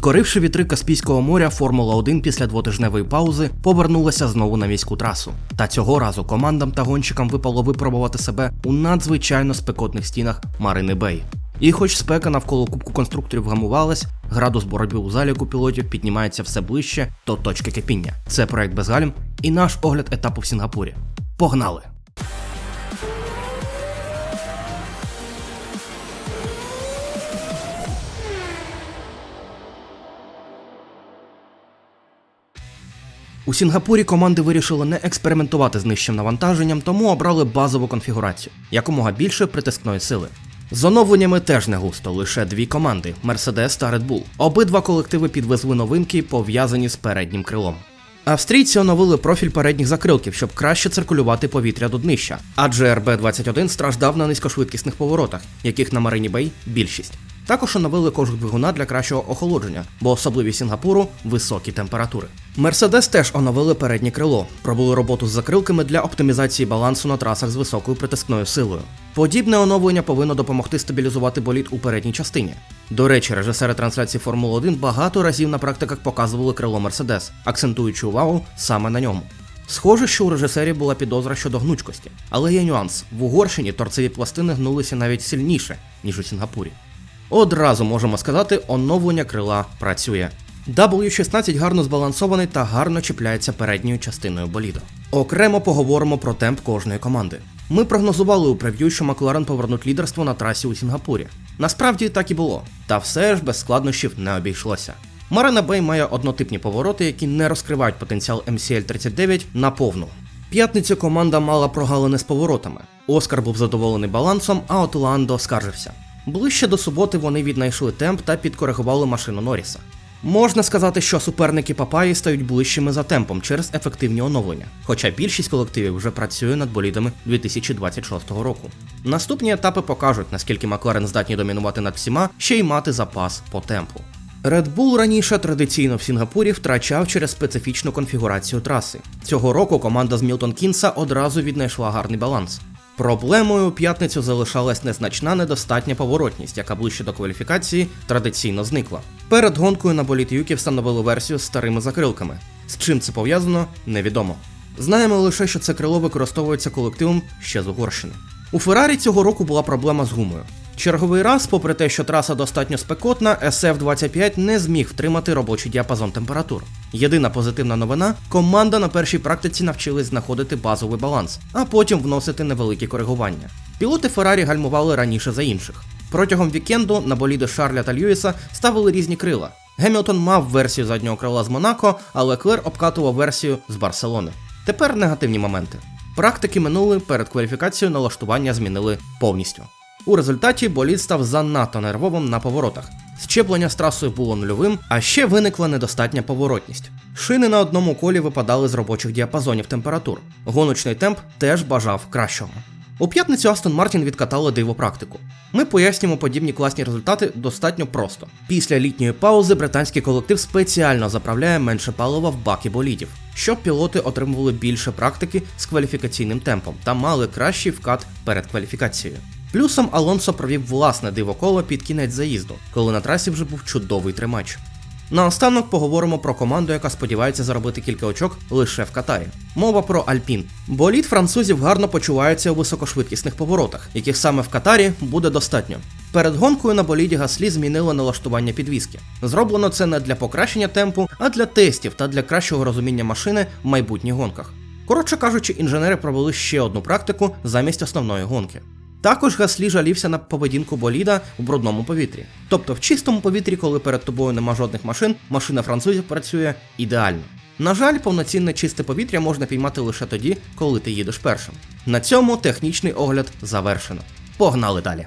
Підкоривши вітри Каспійського моря, Формула 1 після двотижневої паузи повернулася знову на міську трасу. Та цього разу командам та гонщикам випало випробувати себе у надзвичайно спекотних стінах Марини Бей. І хоч спека навколо кубку конструкторів гамувалась, градус боротьби у заліку пілотів піднімається все ближче до точки кипіння. Це проект без гальм і наш огляд етапу в Сінгапурі. Погнали! У Сінгапурі команди вирішили не експериментувати з нижчим навантаженням, тому обрали базову конфігурацію якомога більше притискної сили. З оновленнями теж не густо, лише дві команди Mercedes та Red Bull. Обидва колективи підвезли новинки, пов'язані з переднім крилом. Австрійці оновили профіль передніх закрилків, щоб краще циркулювати повітря до днища, адже РБ-21 страждав на низькошвидкісних поворотах, яких на Марині Бей більшість. Також оновили кожух двигуна для кращого охолодження, бо особливість Сінгапуру високі температури. Мерседес теж оновили переднє крило, пробули роботу з закрилками для оптимізації балансу на трасах з високою притискною силою. Подібне оновлення повинно допомогти стабілізувати болід у передній частині. До речі, режисери трансляції Формули 1 багато разів на практиках показували крило Мерседес, акцентуючи увагу саме на ньому. Схоже, що у режисерів була підозра щодо гнучкості, але є нюанс: в Угорщині торцеві пластини гнулися навіть сильніше, ніж у Сінгапурі. Одразу можемо сказати, оновлення крила працює. W16 гарно збалансований та гарно чіпляється передньою частиною боліду. Окремо поговоримо про темп кожної команди. Ми прогнозували у прев'ю, що Макларен повернуть лідерство на трасі у Сінгапурі. Насправді так і було, та все ж без складнощів не обійшлося. Марина Бей має однотипні повороти, які не розкривають потенціал MCL-39 на повну. П'ятницю команда мала прогалини з поворотами. Оскар був задоволений балансом, а от Ландо скаржився. Ближче до суботи вони віднайшли темп та підкоригували машину Норріса. Можна сказати, що суперники Папаї стають ближчими за темпом через ефективні оновлення, хоча більшість колективів вже працює над болідами 2026 року. Наступні етапи покажуть, наскільки Макларен здатні домінувати над всіма, ще й мати запас по темпу. Red Bull раніше традиційно в Сінгапурі втрачав через специфічну конфігурацію траси. Цього року команда з Мілтон Кінса одразу віднайшла гарний баланс. Проблемою у п'ятницю залишалась незначна недостатня поворотність, яка ближче до кваліфікації традиційно зникла. Перед гонкою на боліт Юкі встановили версію з старими закрилками. З чим це пов'язано, невідомо. Знаємо лише, що це крило використовується колективом ще з Угорщини. У Феррарі цього року була проблема з гумою. Черговий раз, попри те, що траса достатньо спекотна, SF-25 не зміг втримати робочий діапазон температур. Єдина позитивна новина команда на першій практиці навчилась знаходити базовий баланс, а потім вносити невеликі коригування. Пілоти Феррарі гальмували раніше за інших. Протягом вікенду на боліди Шарля та Льюіса ставили різні крила. Гемілтон мав версію заднього крила з Монако, а Леклер обкатував версію з Барселони. Тепер негативні моменти. Практики минули перед кваліфікацією налаштування змінили повністю. У результаті болід став занадто нервовим на поворотах. Щеплення з трасою було нульовим, а ще виникла недостатня поворотність. Шини на одному колі випадали з робочих діапазонів температур. Гоночний темп теж бажав кращого. У п'ятницю Астон Мартін відкатали диво практику. Ми пояснюємо подібні класні результати достатньо просто. Після літньої паузи британський колектив спеціально заправляє менше палива в баки болідів, щоб пілоти отримували більше практики з кваліфікаційним темпом та мали кращий вкат перед кваліфікацією. Плюсом Алонсо провів власне дивоколо під кінець заїзду, коли на трасі вже був чудовий тримач. Наостанок поговоримо про команду, яка сподівається заробити кілька очок лише в Катарі. Мова про Альпін. Боліт французів гарно почувається у високошвидкісних поворотах, яких саме в Катарі буде достатньо. Перед гонкою на боліді Гаслі змінили налаштування підвіски. Зроблено це не для покращення темпу, а для тестів та для кращого розуміння машини в майбутніх гонках. Коротше кажучи, інженери провели ще одну практику замість основної гонки. Також Гаслі жалівся на поведінку боліда у брудному повітрі. Тобто в чистому повітрі, коли перед тобою нема жодних машин, машина французів працює ідеально. На жаль, повноцінне чисте повітря можна піймати лише тоді, коли ти їдеш першим. На цьому технічний огляд завершено. Погнали далі!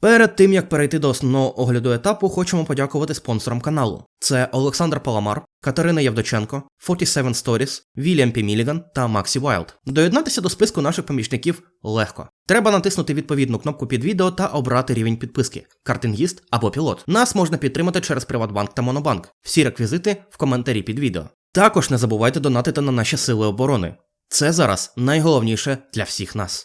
Перед тим як перейти до основного огляду етапу, хочемо подякувати спонсорам каналу. Це Олександр Паламар, Катерина Євдоченко, 47 Stories, Вільям Пі Міліган та Максі Вайлд. Доєднатися до списку наших помічників легко. Треба натиснути відповідну кнопку під відео та обрати рівень підписки картингіст або пілот. Нас можна підтримати через Приватбанк та Монобанк. Всі реквізити в коментарі під відео. Також не забувайте донатити на наші сили оборони. Це зараз найголовніше для всіх нас.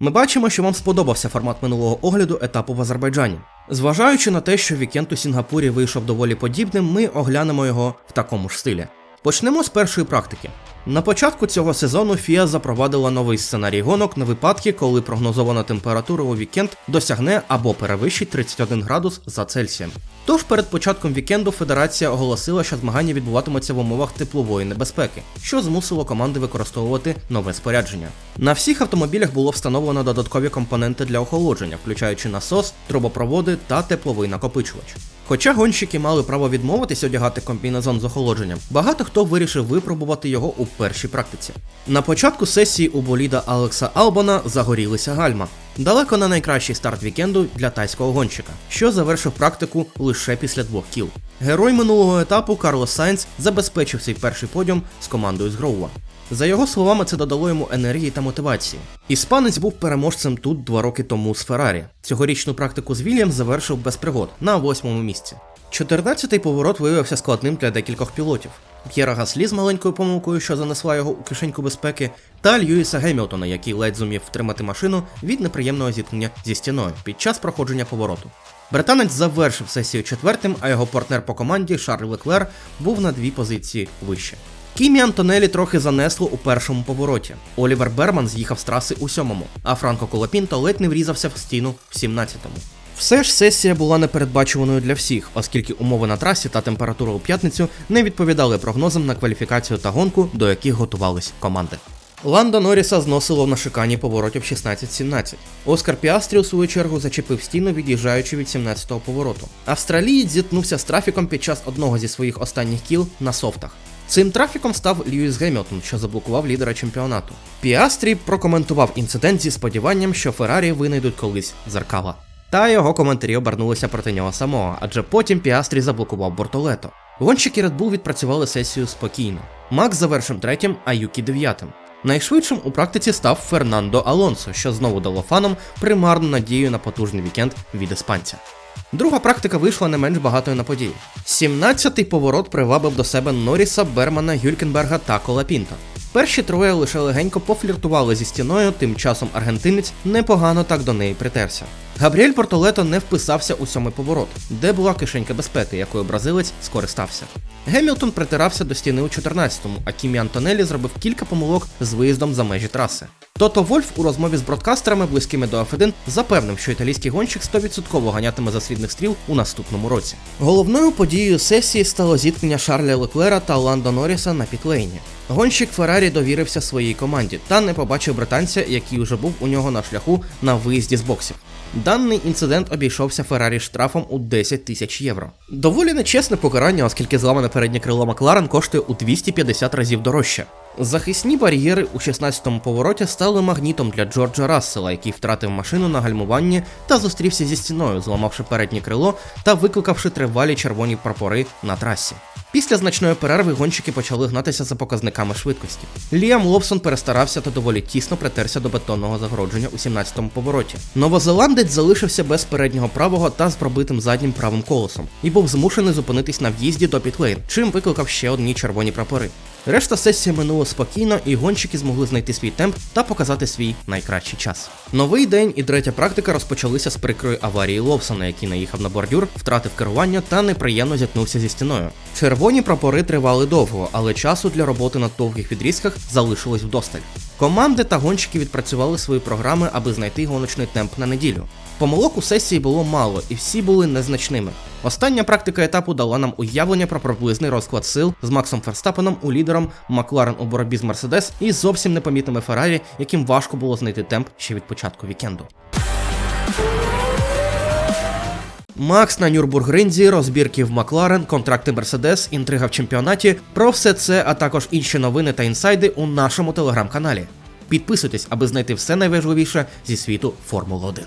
Ми бачимо, що вам сподобався формат минулого огляду етапу в Азербайджані. Зважаючи на те, що вікенд у Сінгапурі вийшов доволі подібним, ми оглянемо його в такому ж стилі. Почнемо з першої практики. На початку цього сезону FIA запровадила новий сценарій гонок на випадки, коли прогнозована температура у вікенд досягне або перевищить 31 градус за Цельсієм. Тож перед початком вікенду федерація оголосила, що змагання відбуватимуться в умовах теплової небезпеки, що змусило команди використовувати нове спорядження. На всіх автомобілях було встановлено додаткові компоненти для охолодження, включаючи насос, трубопроводи та тепловий накопичувач. Хоча гонщики мали право відмовитись одягати комбінезон з охолодженням, багато хто вирішив випробувати його у першій практиці. На початку сесії у боліда Алекса Албана загорілися гальма. Далеко не найкращий старт вікенду для тайського гонщика, що завершив практику лише після двох кіл. Герой минулого етапу Карлос Сайнц забезпечив свій перший подіум з командою з Гроува. За його словами, це додало йому енергії та мотивації. Іспанець був переможцем тут два роки тому з Феррарі. Цьогорічну практику з Вільям завершив без пригод на восьмому місці. 14-й поворот виявився складним для декількох пілотів. П'єра Гаслі з маленькою помилкою, що занесла його у кишеньку безпеки, та Льюіса Гемілтона, який ледь зумів втримати машину від неприємного зіткнення зі стіною під час проходження повороту. Британець завершив сесію четвертим, а його партнер по команді Шарль Леклер був на дві позиції вище. Кімі Антонелі трохи занесло у першому повороті. Олівер Берман з'їхав з траси у сьомому, а Франко Колопінто ледь не врізався в стіну в 17-му. Все ж сесія була непередбачуваною для всіх, оскільки умови на трасі та температура у п'ятницю не відповідали прогнозам на кваліфікацію та гонку, до яких готувались команди. Ландо Норріса зносило на шикані поворотів 16-17. Оскар Піастрі у свою чергу зачепив стіну, від'їжджаючи від 17-го повороту. Австралієць зіткнувся з трафіком під час одного зі своїх останніх кіл на софтах. Цим трафіком став Льюіс Гемілтон, що заблокував лідера чемпіонату. Піастрі прокоментував інцидент зі сподіванням, що Феррарі винайдуть колись зеркала. Та його коментарі обернулися проти нього самого, адже потім Піастрі заблокував Бортолето. Гонщики Red Bull відпрацювали сесію спокійно. Макс завершив третім, а Юкі дев'ятим. Найшвидшим у практиці став Фернандо Алонсо, що знову дало фанам примарну надію на потужний вікенд від іспанця. Друга практика вийшла не менш багатою на події. 17-й поворот привабив до себе Норріса, Бермана, Гюлькенберга та Колапінта. Перші троє лише легенько пофліртували зі стіною, тим часом аргентинець непогано так до неї притерся. Габріель Портолето не вписався у сьомий поворот, де була кишенька безпеки, якою бразилець скористався. Гемілтон притирався до стіни у 14-му, а Кімі Антонелі зробив кілька помилок з виїздом за межі траси. Тото Вольф у розмові з бродкастерами, близькими до F1, запевнив, що італійський гонщик 100% ганятиме за стріл у наступному році. Головною подією сесії стало зіткнення Шарля Леклера та Ландо Норріса на пітлейні. Гонщик Феррарі довірився своїй команді та не побачив британця, який уже був у нього на шляху на виїзді з боксів. Даний інцидент обійшовся Феррарі штрафом у 10 тисяч євро. Доволі нечесне покарання, оскільки зламане переднє крило Макларен коштує у 250 разів дорожче. Захисні бар'єри у 16-му повороті стали магнітом для Джорджа Рассела, який втратив машину на гальмуванні та зустрівся зі стіною, зламавши переднє крило та викликавши тривалі червоні прапори на трасі. Після значної перерви гонщики почали гнатися за показниками швидкості. Ліам Лобсон перестарався та доволі тісно притерся до бетонного загородження у 17-му повороті. Новозеландець залишився без переднього правого та з пробитим заднім правим колесом і був змушений зупинитись на в'їзді до пітлейн, чим викликав ще одні червоні прапори. Решта сесії минула спокійно, і гонщики змогли знайти свій темп та показати свій найкращий час. Новий день і третя практика розпочалися з прикрої аварії Ловсона, який наїхав на бордюр, втратив керування та неприємно зіткнувся зі стіною. Червоні прапори тривали довго, але часу для роботи на довгих відрізках залишилось вдосталь. Команди та гонщики відпрацювали свої програми, аби знайти гоночний темп на неділю. Помилок у сесії було мало, і всі були незначними. Остання практика етапу дала нам уявлення про приблизний розклад сил з Максом Ферстапеном у лідером, Макларен у боротьбі з Мерседес і зовсім непомітними Феррарі, яким важко було знайти темп ще від початку вікенду. Макс на Нюрбургринзі, розбірки в Макларен, контракти Мерседес, інтрига в чемпіонаті. Про все це, а також інші новини та інсайди у нашому телеграм-каналі. Підписуйтесь, аби знайти все найважливіше зі світу Формули 1.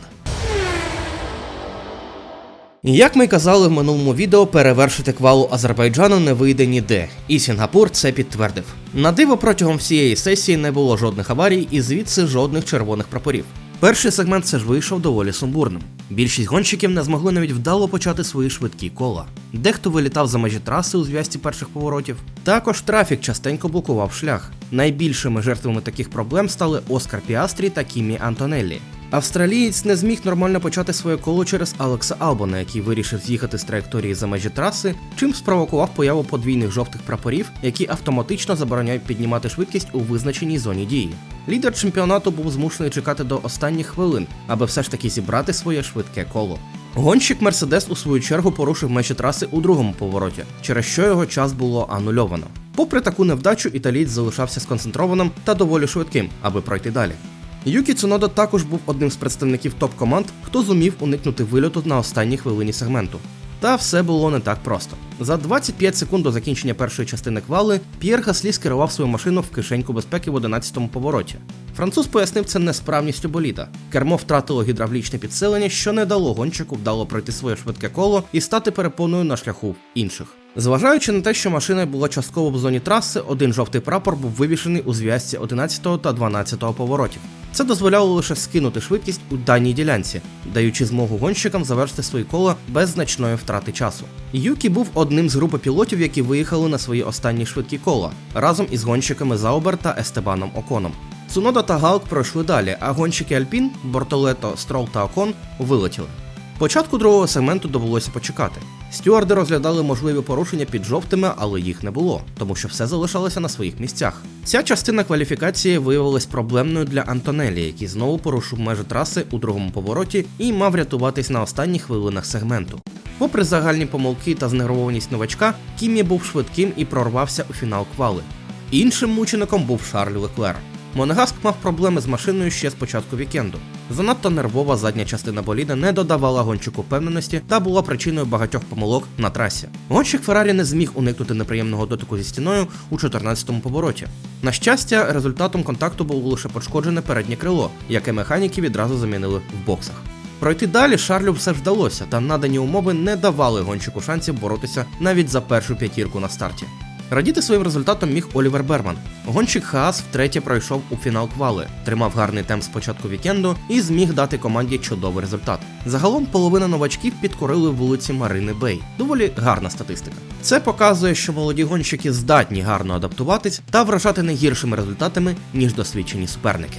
Як ми казали в минулому відео, перевершити квалу Азербайджану не вийде ніде, і Сінгапур це підтвердив. На диво протягом всієї сесії не було жодних аварій і звідси жодних червоних прапорів. Перший сегмент все ж вийшов доволі сумбурним. Більшість гонщиків не змогли навіть вдало почати свої швидкі кола. Дехто вилітав за межі траси у зв'язці перших поворотів. Також трафік частенько блокував шлях. Найбільшими жертвами таких проблем стали Оскар Піастрі та Кімі Антонеллі. Австралієць не зміг нормально почати своє коло через Алекса Албона, який вирішив з'їхати з траєкторії за межі траси, чим спровокував появу подвійних жовтих прапорів, які автоматично забороняють піднімати швидкість у визначеній зоні дії. Лідер чемпіонату був змушений чекати до останніх хвилин, аби все ж таки зібрати своє швидке коло. Гонщик Мерседес у свою чергу порушив межі траси у другому повороті, через що його час було анульовано. Попри таку невдачу, італієць залишався сконцентрованим та доволі швидким, аби пройти далі. Юкі Цунода також був одним з представників топ-команд, хто зумів уникнути вильоту на останній хвилині сегменту. Та все було не так просто. За 25 секунд до закінчення першої частини квали П'єр Гаслі скерував свою машину в кишеньку безпеки в 11-му повороті. Француз пояснив це несправністю боліда. Кермо втратило гідравлічне підсилення, що не дало гонщику вдало пройти своє швидке коло і стати перепоною на шляху інших. Зважаючи на те, що машина була частково в зоні траси, один жовтий прапор був вивішений у зв'язці 11 та 12 поворотів. Це дозволяло лише скинути швидкість у даній ділянці, даючи змогу гонщикам завершити свої кола без значної втрати часу. Юкі був одним з групи пілотів, які виїхали на свої останні швидкі кола разом із гонщиками Заубер та Естебаном Оконом. Цунода та Галк пройшли далі, а гонщики Альпін, Бортолето, Строл та Окон вилетіли. Початку другого сегменту довелося почекати. Стюарди розглядали можливі порушення під жовтими, але їх не було, тому що все залишалося на своїх місцях. Ця частина кваліфікації виявилась проблемною для Антонелі, який знову порушив межі траси у другому повороті і мав рятуватись на останніх хвилинах сегменту. Попри загальні помилки та знервованість новачка, Кімі був швидким і прорвався у фінал квали. Іншим мучеником був Шарль Леклер. Монегаск мав проблеми з машиною ще з початку вікенду. Занадто нервова задня частина боліда не додавала гонщику впевненості та була причиною багатьох помилок на трасі. Гонщик Феррарі не зміг уникнути неприємного дотику зі стіною у 14-му повороті. На щастя, результатом контакту було лише пошкоджене переднє крило, яке механіки відразу замінили в боксах. Пройти далі Шарлю все ж вдалося, та надані умови не давали гонщику шансів боротися навіть за першу п'ятірку на старті. Радіти своїм результатом міг Олівер Берман. Гонщик Хаас втретє пройшов у фінал квали, тримав гарний темп з початку вікенду і зміг дати команді чудовий результат. Загалом половина новачків підкорили вулиці Марини Бей. Доволі гарна статистика. Це показує, що молоді гонщики здатні гарно адаптуватись та вражати не гіршими результатами, ніж досвідчені суперники.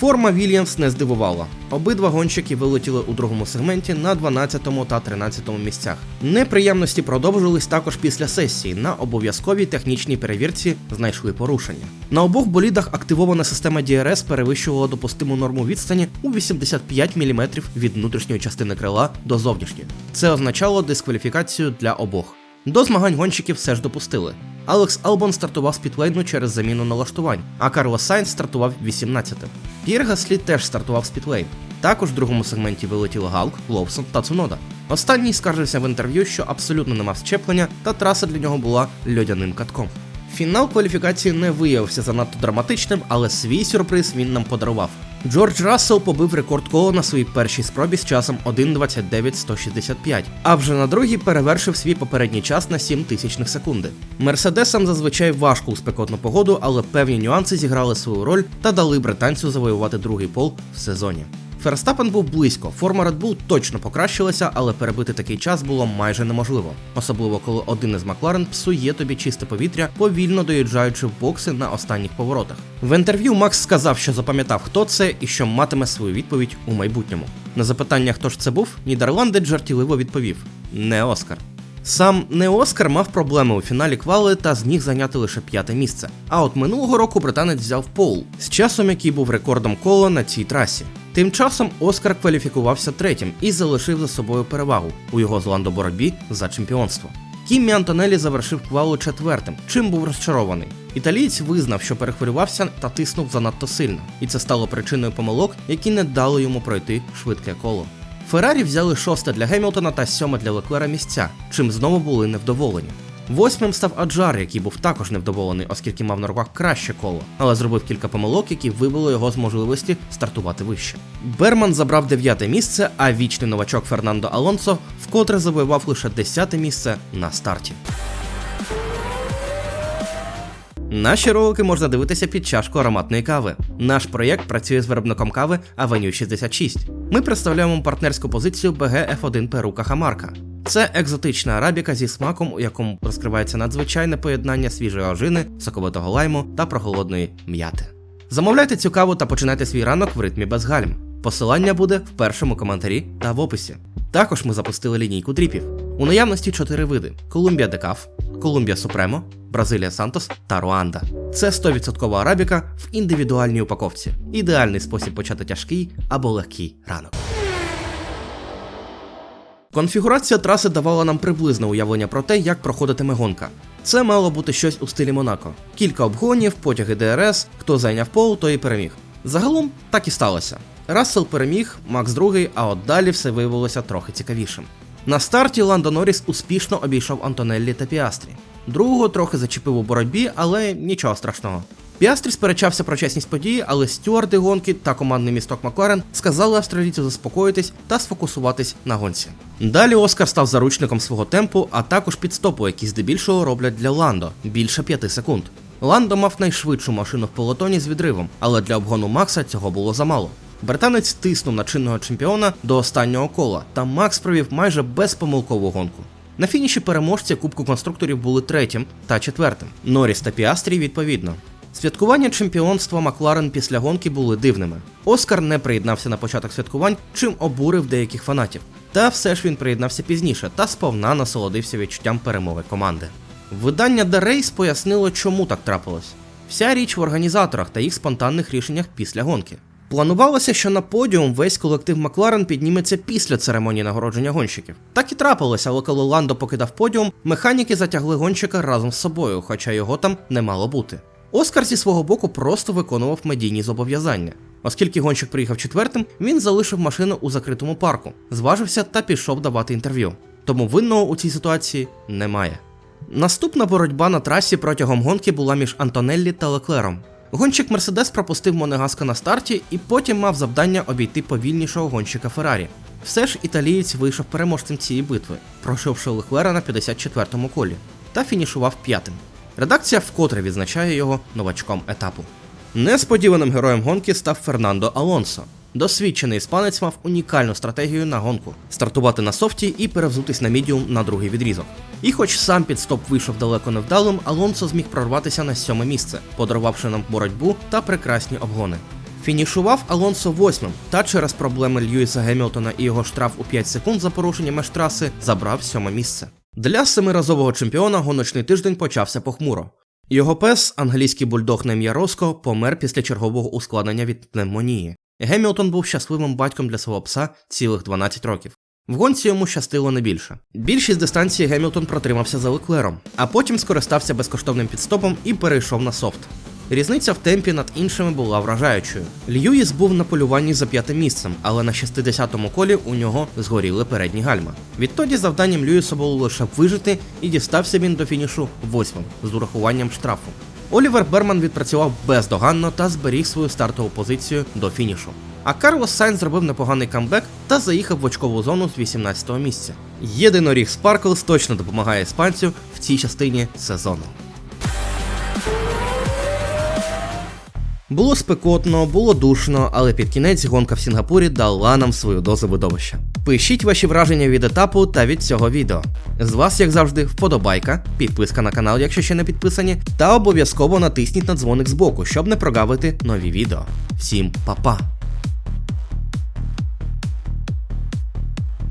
Форма Вільямс не здивувала. Обидва гонщики вилетіли у другому сегменті на 12 та 13 місцях. Неприємності продовжились також після сесії. На обов'язковій технічній перевірці знайшли порушення. На обох болідах активована система DRS перевищувала допустиму норму відстані у 85 мм від внутрішньої частини крила до зовнішньої. Це означало дискваліфікацію для обох. До змагань гонщиків все ж допустили. Алекс Албон стартував з пітлейну через заміну налаштувань, а Карлос Сайнс стартував 18-тим. П'єр Гаслі теж стартував з пітлейн. Також в другому сегменті вилетіли Галк, Ловсон та Цунода. Останній скаржився в інтерв'ю, що абсолютно не мав щеплення, та траса для нього була льодяним катком. Фінал кваліфікації не виявився занадто драматичним, але свій сюрприз він нам подарував. Джордж Рассел побив рекорд коло на своїй першій спробі з часом 1.29.165, а вже на другій перевершив свій попередній час на 7 тисячних секунди. Мерседесам зазвичай важко у спекотну погоду, але певні нюанси зіграли свою роль та дали британцю завоювати другий пол в сезоні. Ферстапен був близько, форма Red Bull точно покращилася, але перебити такий час було майже неможливо, особливо коли один із Макларен псує тобі чисте повітря, повільно доїжджаючи в бокси на останніх поворотах. В інтерв'ю Макс сказав, що запам'ятав, хто це і що матиме свою відповідь у майбутньому. На запитання, хто ж це був, Нідерланди жартівливо відповів: не Оскар. Сам не Оскар мав проблеми у фіналі квали та зміг зайняти лише п'яте місце. А от минулого року британець взяв пол з часом, який був рекордом кола на цій трасі. Тим часом Оскар кваліфікувався третім і залишив за собою перевагу у його з Ландо за чемпіонство. Кіммі Антонелі завершив квалу четвертим, чим був розчарований. Італієць визнав, що перехвилювався та тиснув занадто сильно, і це стало причиною помилок, які не дали йому пройти швидке коло. Феррарі взяли шосте для Гемілтона та сьоме для Леклера місця, чим знову були невдоволені. Восьмим став Аджар, який був також невдоволений, оскільки мав на руках краще коло, але зробив кілька помилок, які вибили його з можливості стартувати вище. Берман забрав дев'яте місце, а вічний новачок Фернандо Алонсо вкотре завоював лише десяте місце на старті. Наші ролики можна дивитися під чашку ароматної кави. Наш проєкт працює з виробником кави Avenue 66. Ми представляємо партнерську позицію BG F1 Перу Кахамарка. Це екзотична арабіка зі смаком, у якому розкривається надзвичайне поєднання свіжої ожини, соковитого лайму та прохолодної м'яти. Замовляйте цю каву та починайте свій ранок в ритмі без гальм. Посилання буде в першому коментарі та в описі. Також ми запустили лінійку дріпів. У наявності чотири види: Колумбія Декаф, Колумбія Супремо, Бразилія Сантос та Руанда. Це 100% арабіка в індивідуальній упаковці. Ідеальний спосіб почати тяжкий або легкий ранок. Конфігурація траси давала нам приблизне уявлення про те, як проходитиме гонка. Це мало бути щось у стилі Монако. Кілька обгонів, потяги ДРС, хто зайняв пол, той і переміг. Загалом так і сталося. Рассел переміг, Макс другий, а от далі все виявилося трохи цікавішим. На старті Ландо Норріс успішно обійшов Антонеллі та Піастрі. Другого трохи зачепив у боротьбі, але нічого страшного. Піастрі сперечався про чесність події, але стюарди гонки та командний місток Макларен сказали австралійцю заспокоїтись та сфокусуватись на гонці. Далі Оскар став заручником свого темпу, а також підстопу, які здебільшого роблять для Ландо більше 5 секунд. Ландо мав найшвидшу машину в пелотоні з відривом, але для обгону Макса цього було замало. Британець тиснув на чинного чемпіона до останнього кола, та Макс провів майже безпомилкову гонку. На фініші переможці Кубку конструкторів були третім та четвертим. Норріс та Піастрі відповідно. Святкування чемпіонства Макларен після гонки були дивними. Оскар не приєднався на початок святкувань, чим обурив деяких фанатів. Та все ж він приєднався пізніше та сповна насолодився відчуттям перемоги команди. Видання The Race пояснило, чому так трапилось. Вся річ в організаторах та їх спонтанних рішеннях після гонки. Планувалося, що на подіум весь колектив Макларен підніметься після церемонії нагородження гонщиків. Так і трапилося, але коли Ландо покидав подіум, механіки затягли гонщика разом з собою, хоча його там не мало бути. Оскар зі свого боку просто виконував медійні зобов'язання. Оскільки гонщик приїхав четвертим, він залишив машину у закритому парку, зважився та пішов давати інтерв'ю. Тому винного у цій ситуації немає. Наступна боротьба на трасі протягом гонки була між Антонеллі та Леклером. Гонщик Мерседес пропустив Монегаска на старті і потім мав завдання обійти повільнішого гонщика Феррарі. Все ж італієць вийшов переможцем цієї битви, пройшовши Лехлера на 54-му колі, та фінішував п'ятим. Редакція вкотре відзначає його новачком етапу. Несподіваним героєм гонки став Фернандо Алонсо. Досвідчений іспанець мав унікальну стратегію на гонку стартувати на софті і перевзутись на мідіум на другий відрізок. І хоч сам підстоп вийшов далеко невдалим, Алонсо зміг прорватися на сьоме місце, подарувавши нам боротьбу та прекрасні обгони. Фінішував Алонсо восьмим, та через проблеми Льюіса Гемілтона і його штраф у 5 секунд за порушення межтраси забрав сьоме місце. Для семиразового чемпіона гоночний тиждень почався похмуро. Його пес, англійський бульдог на ім'я Роско, помер після чергового ускладнення від пневмонії. Гемілтон був щасливим батьком для свого пса цілих 12 років. В гонці йому щастило не більше. Більшість дистанції Гемілтон протримався за Леклером, а потім скористався безкоштовним підстопом і перейшов на софт. Різниця в темпі над іншими була вражаючою. Льюіс був на полюванні за п'ятим місцем, але на 60-му колі у нього згоріли передні гальма. Відтоді завданням Льюіса було лише вижити, і дістався він до фінішу восьмим з урахуванням штрафу. Олівер Берман відпрацював бездоганно та зберіг свою стартову позицію до фінішу. А Карлос Сайнс зробив непоганий камбек та заїхав в очкову зону з 18-го місця. Єдиноріг Sparkles точно допомагає іспанцю в цій частині сезону. Було спекотно, було душно, але під кінець гонка в Сінгапурі дала нам свою дозу видовища. Пишіть ваші враження від етапу та від цього відео. З вас, як завжди, вподобайка, підписка на канал, якщо ще не підписані, та обов'язково натисніть на дзвоник збоку, щоб не прогавити нові відео. Всім па-па!